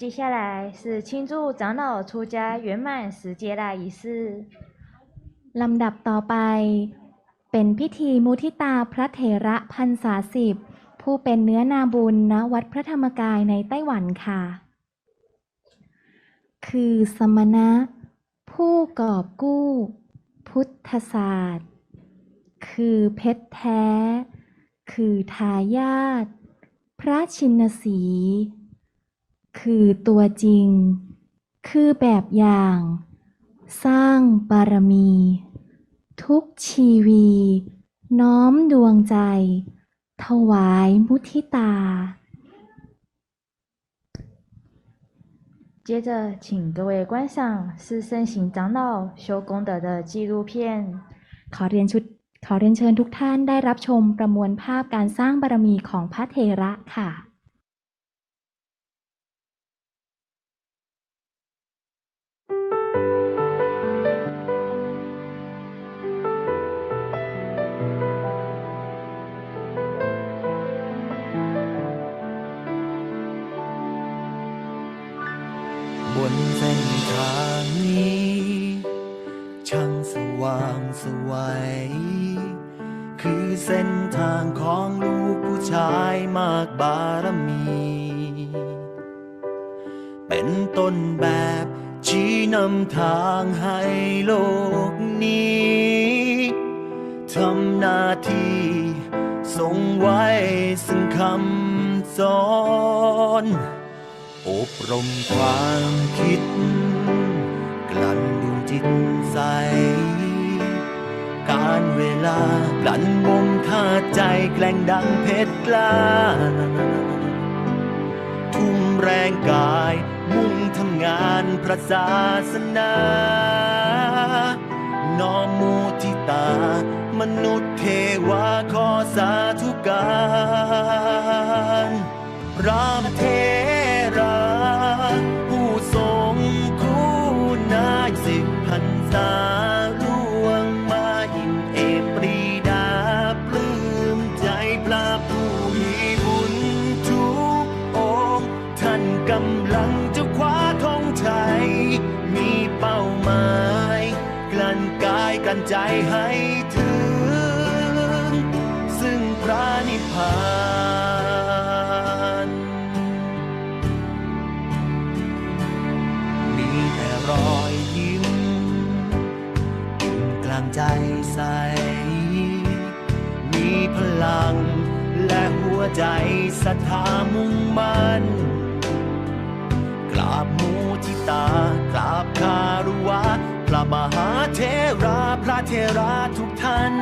接下来是庆祝长老出家圆满十阶大仪式。 ลำดับต่อไป เป็นพิธีมุทิตาพระเถระพันษาสิบ ผู้เป็นเนื้อนาบุญณวัดพระธรรมกายในไต้หวันค่ะ คือสมณะ ผู้กอบกู้ พุทธศาสตร์ คือเพชรแท้ คือทายาทพระชินสี คือตัวจริง คือแบบอย่าง สร้างบารมี ทุกชีวี น้อมดวงใจ ถวายมุทิตา 接着，请各位观赏是圣行长老修功德的纪录片。 ขอเรียนชุดขอเรียนเชิญทุกท่านได้รับชมประมวลภาพการสร้างบารมีของพระเทระค่ะ บนเส้นทางนี้ ช่างสว่างสวัยคือเส้นทางของลูกผู้ชายมากบารมี เป็นต้นแบบชี้นำทางให้โลกนี้ทำหน้าที่ส่งไว้ซึ่งคำสอน อบรมความคิด กลั่นดวงจิตใส การเวลากลั่นบ่มท่าใจแกล้งดังเพชรกล้า ทุ่มแรงกาย มุ่งทำงานพระศาสนาน้อมมูทิตามนุษย์เทวาขอสาธุกา จะคว้าทองชัยมีเป้าหมาย กลั่นกายกลั่นใจให้ถึง ซึ่งพระนิพพานมีแต่รอยยิ้มกลางใจใส มีพลังและหัวใจศรัทธามุ่งมั่น ราบมูทิตากราบคารุวะพระมหาเทราพระเทราทุกท่าน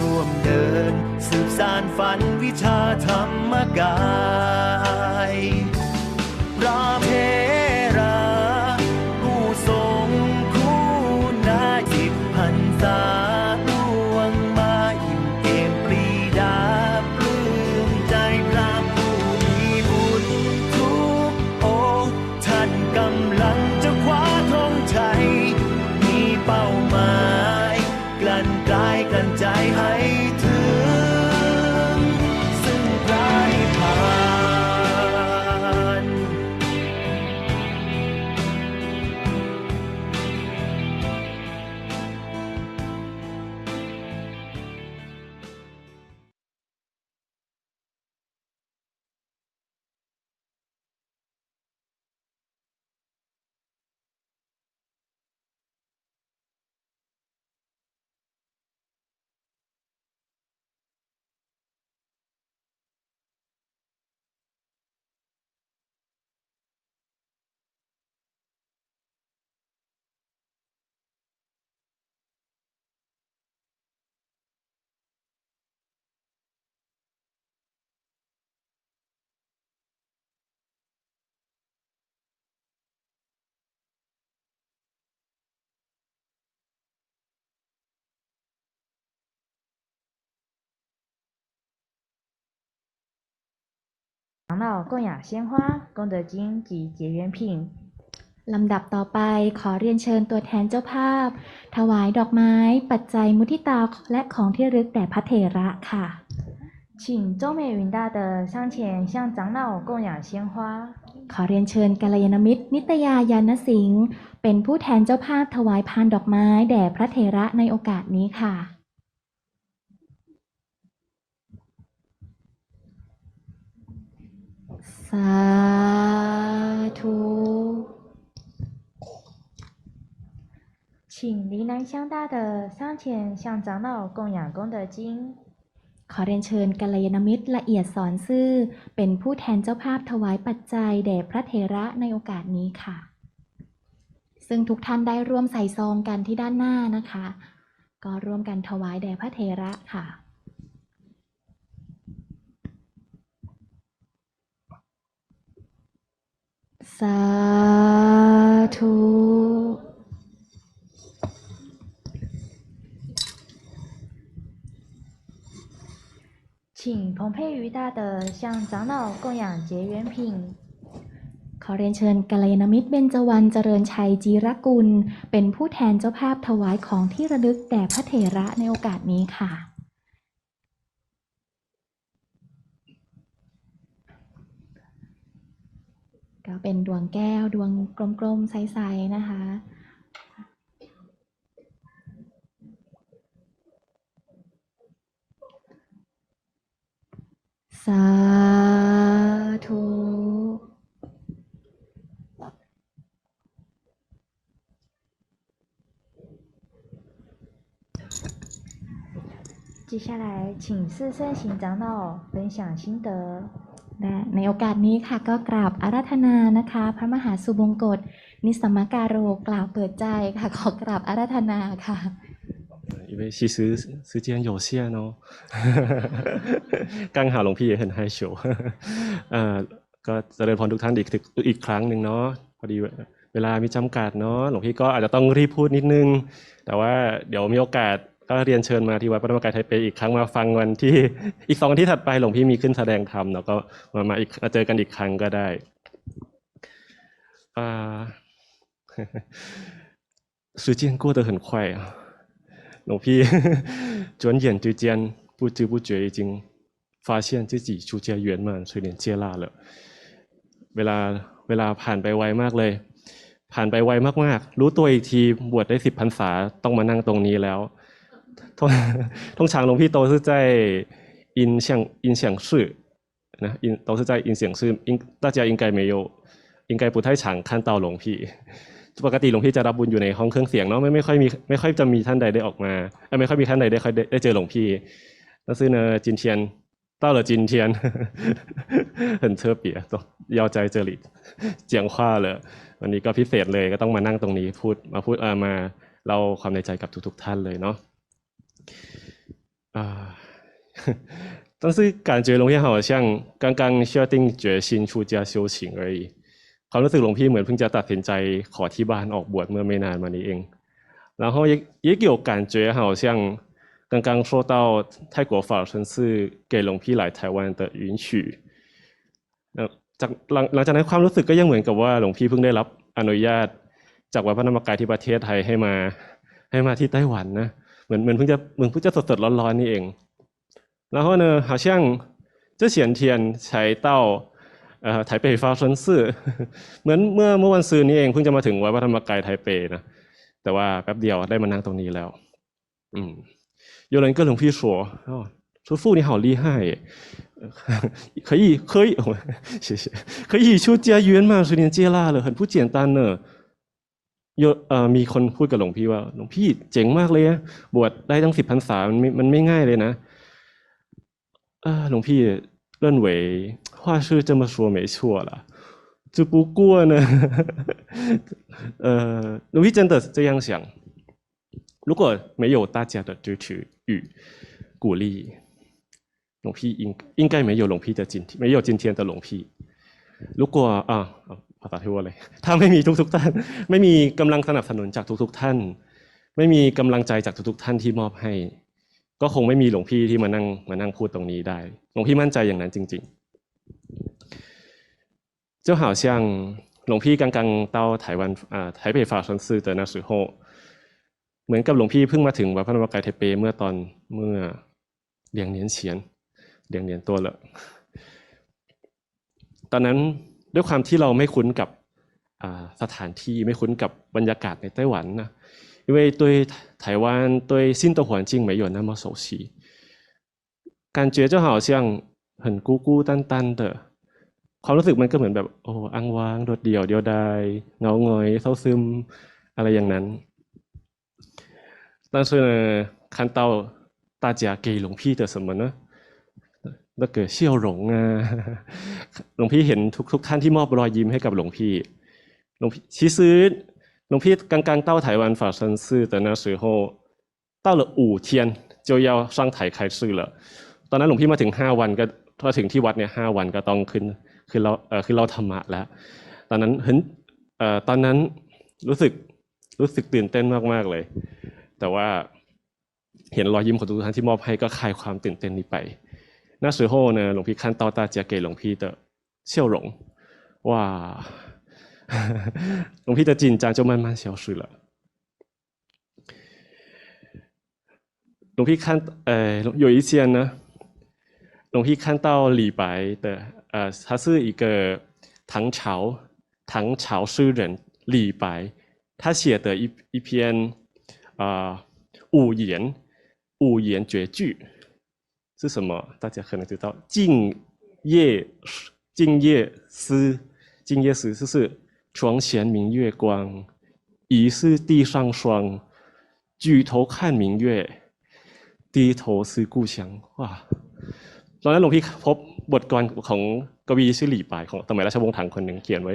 ร่วมเดินสืบสานฝันวิชาธรรมกายพระเท 长老供养鲜花、功德金及结缘品。 ลำดับต่อไปขอเรียนเชิญตัวแทนเจ้าภาพ ถวายดอกไม้ ปัจจัยมุทิตาและของที่ระลึกแด่พระเถระค่ะ 请周美云大德上前向长老供养鲜花。 ขอเรียนเชิญกัลยาณมิตร นิตยายานสิงห์เป็นผู้แทนเจ้าภาพถวายพานดอกไม้แด่พระเถระในโอกาสนี้ค่ะ าธุ 请离南相大的上前向长老供养功德金。 ขอเรียนเชิญกัลยาณมิตรละเอียดสอนซื่อ เป็นผู้แทนเจ้าภาพถวายปัจจัยแด่พระเถระในโอกาสนี้ค่ะ ซึ่งทุกท่านได้ร่วมใส่ซองกันที่ด้านหน้านะคะ ก็ร่วมกันถวายแด่พระเถระค่ะ สาธุ 请彭佩瑜大德向长老供养结缘品。 ขอเรียนเชิญกัลยาณมิตรเบญจวรรณเจริญชัยจีรกุล เป็นผู้แทนเจ้าภาพถวายของที่ระลึกแด่พระเถระในโอกาสนี้ค่ะ ก็เป็นดวงแก้วดวงกลมๆ ใสๆ นะคะ สาธุ 接下来，请四圣行长老分享心得。 และในโอกาสนี้ค่ะก็กราบอาราธนานะคะ พระมหาสุบงกฎนิสสมการโรกล่าวเปิดใจค่ะ ขอกราบอาราธนาค่ะ 因为其实时间有限哦，刚好หลวงพี่也很害羞 เอ่อก็เจริญพรทุกท่านอีกอีกครั้งหนึ่งเนาะพอดีเวลามีจำกัดเนาะหลวงพี่ก็อาจจะต้องรีบพูดนิดนึง แต่ว่าเดี๋ยวมีโอกาส ก็เรียนเชิญมาที่วัดพระธรรมกายไทเปอีกครั้งมาฟังวันที่ อีกสองวันที่ถัดไปหลวงพี่มีขึ้นแสดงธรรมเนาะก็มามาอีกมาเจอกันอีกครั้งก็ได้อ่า 时间过得很快啊。หลวงพี่ 转眼之间不知不觉已经发现自己出家圆满随莲接纳了เวลาเวลาผ่านไปไวมากเลย ผ่านไปไวมากๆ รู้ตัวอีกทีบวชได้สิบพรรษาต้องมานั่งตรงนี้แล้ว 通通常หลวงพี่都是在音响音响室นะ音都是在音响室应大家应该没有应该不太常看到หลวงพี่ ปกติหลวงพี่จะรับบุญอยู่ในห้องเครื่องเสียงเนาะไม่ไม่ค่อยมีไม่ค่อยจะมีท่านใดได้ออกมาเอ้ยไม่ค่อยมีท่านใดได้ค่อยได้ได้เจอหลวงพี่但是呢今天到了今天很特别都要在这里讲话了วันนี้ก็พิเศษเลยก็ต้องมานั่งตรงนี้พูดมาพูดเอ่อมาเล่าความในใจกับทุกๆท่านเลยเนาะ อ่า 但是感觉龙พี่好像刚刚下定决心出家修行而已ความรู้สึกหลวงพี่เหมือนเพิ่งจะตัดสินใจขอที่บ้านออกบวชเมื่อไม่นานมานี้เอง然后也也有感觉好像刚刚说到泰国法身是给龙พี่来台湾的允许เอ่อจากหลังหลังจากนั้นความรู้สึกก็ยังเหมือนกับว่าหลวงพี่เพิ่งได้รับอนุญาต จากวัดพระธรรมกายที่ประเทศไทยให้มาให้มาที่ไต้หวันนะ เหมือนเหมือนเพิ่งจะเหมือนเพิ่งจะสดๆร้อนๆนี่เอง然后呢好像这前天才到เอ่อไทเปฟ้าชนซื่อ เหมือนเมื่อเมื่อวันซืนนี้เองเพิ่งจะมาถึงวัดพระธรรมกายไทเปนะแต่ว่าแป๊บเดียวได้มานั่งตรงนี้แล้ว อืม有人跟龙พี่说哦说父你好厉害耶可以可以谢谢可以出家圆满十年接纳了很不简单呢有เอ่อ มีคนพูดกับหลวงพี่ว่าหลวงพี่เจ๋งมากเลยนะบวชได้ตั้งสิบพรรษามันไม่มันไม่ง่ายเลยนะเออหลวงพี่认为话是这么说没错啦只不过呢呃หลวงพี่真的这样想如果没有大家的支持与鼓励หลวงพี่应应该没有หลวงพี่的今天没有今天的หลวงพี่如果อ่า ภาษาทั่วเลย ถ้าไม่มีทุก ๆ ท่าน ไม่มีกำลังสนับสนุนจากทุก ๆ ท่าน ไม่มีกำลังใจจากทุก ๆ ท่านที่มอบให้ ก็คงไม่มีหลวงพี่ที่มานั่งมานั่งพูดตรงนี้ได้ หลวงพี่มั่นใจอย่างนั้นจริง ๆ เจ้าหาวเชียงหลวงพี่กังกังเต้าไต้หวันอ่าไทเปฝ่าชันซือเตอนาสือโฮเหมือนกับหลวงพี่เพิ่งมาถึงวัดพระนวากายไทเปเมื่อตอนเมื่อเดียงเนียนเฉียนเดียงเนียนตัวลอะตอนนั้น ด้วยความที่เราไม่คุ้นกับอ่าสถานที่ไม่คุ้นกับบรรยากาศในไต้หวันนะ因为对台湾对新的环境没有那么熟悉感觉就好像很孤孤单单的ความรู้สึกมันก็เหมือนแบบ โอ้อ้างว้างโดดเดี่ยวเดียวดายเหงาหงอยเศร้าซึมอะไรอย่างนั้น但是呢看到大家给龙屁的什么呢 แล้วเกิดเชี่ยวหลงอะหลวงพี่เห็นทุกทุกท่านที่มอบรอยยิ้มให้กับหลวงพี่หลวงพี่ชี้ซื้อหลวงพี่กางกางเต้าไต้หวันฝาชันซื่อแต่นะสือโฮเต้าเหลืออู่เทียน就要上台开始了ตอนนั้นหลวงพี่มาถึงห้าวันก็มาถึงที่วัดเนี่ยห้าวันก็ต้องขึ้นคือเราเออคือเราธรรมะแล้ว ตอนนั้นเห็นเออตอนนั้นรู้สึกรู้สึกตื่นเต้นมากมากเลย แต่ว่าเห็นรอยยิ้มของทุกท่านที่มอบให้ก็คลายความตื่นเต้นนี้ไป 那时候呢，龙批看到大家给龙批的笑容，哇，龙批的紧张就慢慢消失了。龙批看，呃，有一些呢，龙批看到李白的，呃，他是一个唐朝唐朝诗人李白，他写的一一篇啊五言五言绝句。是什么？大家可能知道《静夜静夜思》。静夜思就是床前明月光，疑是地上霜。举头看明月，低头思故乡。ว้าตอนนั้นหลวงพี่พบบทกลอนของกวีชื่อหลี่ปายของสมัยราชวงศ์ถังคนหนึ่งเขียนไว้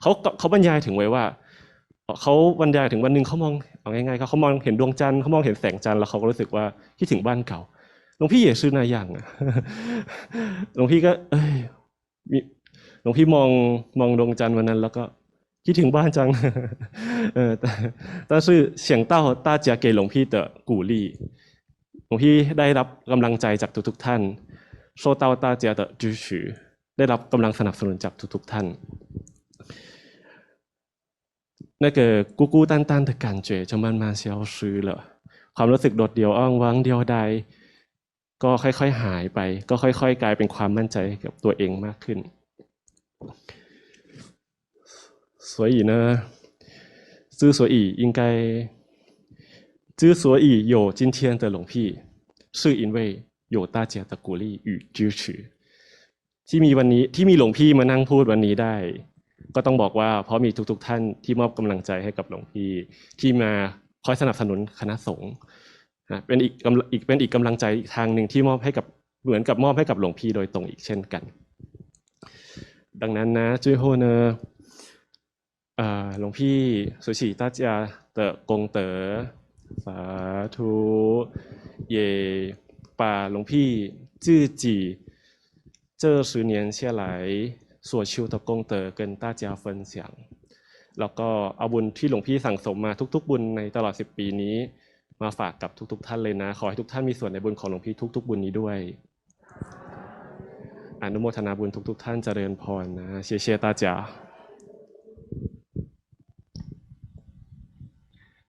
เขาเขาบรรยายถึงไว้ว่าเขาบรรยายถึงวันหนึ่งเขามองเอาง่ายๆเขาเขามองเห็นดวงจันทร์เขามองเห็นแสงจันทร์แล้วเขาก็รู้สึกว่าคิดถึงบ้านเก่า หลวงพี่也是那样啊 หลวงพี่ก็ เอ้ยมีหลวงพี่มองมองดวงจันทร์วันนั้น แล้วก็คิดถึงบ้านจัง เออแต่但是想到大家给หลวงพี่的鼓励หลวงพี่ได้รับกำลังใจจากทุกๆท่าน受到大家的支持ได้รับกำลังสนับสนุนจากทุกๆท่าน那个孤孤单单的感觉就慢慢消失了ความรู้สึกโดดเดี่ยวอ้างว้างเดียวดาย ก็ค่อยๆหายไป ก็ค่อยๆ กลายเป็นความมั่นใจกับตัวเองมากขึ้น所以呢之所以应该之所以有今天的龙屁是因为有大家的鼓励与支持ที่มีวันนี้ที่มีหลวงพี่มานั่งพูดวันนี้ได้ ก็ต้องบอกว่าเพราะมีทุกๆท่านที่มอบกำลังใจให้กับหลวงพี่ที่มาคอยสนับสนุนคณะสงฆ์ นะเป็นอีกกำลังอีกเป็นอีกกำลังใจอีกทางหนึ่งที่มอบให้กับเหมือนกับมอบให้กับหลวงพี่โดยตรงอีกเช่นกัน ดังนั้นนะ最后呢อ่าหลวงพี่สุชี大家的功德สาธุ也把หลวงพี่自己这十年下来所修的功德跟大家分享แล้วก็เอาบุญที่หลวงพี่สั่งสมมาทุก ๆ บุญในตลอด 10 ปีนี้ มาฝากกับทุก ๆ ท่านเลยนะ ขอให้ทุกท่านมีส่วนในบุญของหลวงพี่ทุก ๆ บุญนี้ด้วยอนุโมทนาบุญทุก ๆ ท่านเจริญพรนะเชียเชียตาจ๋า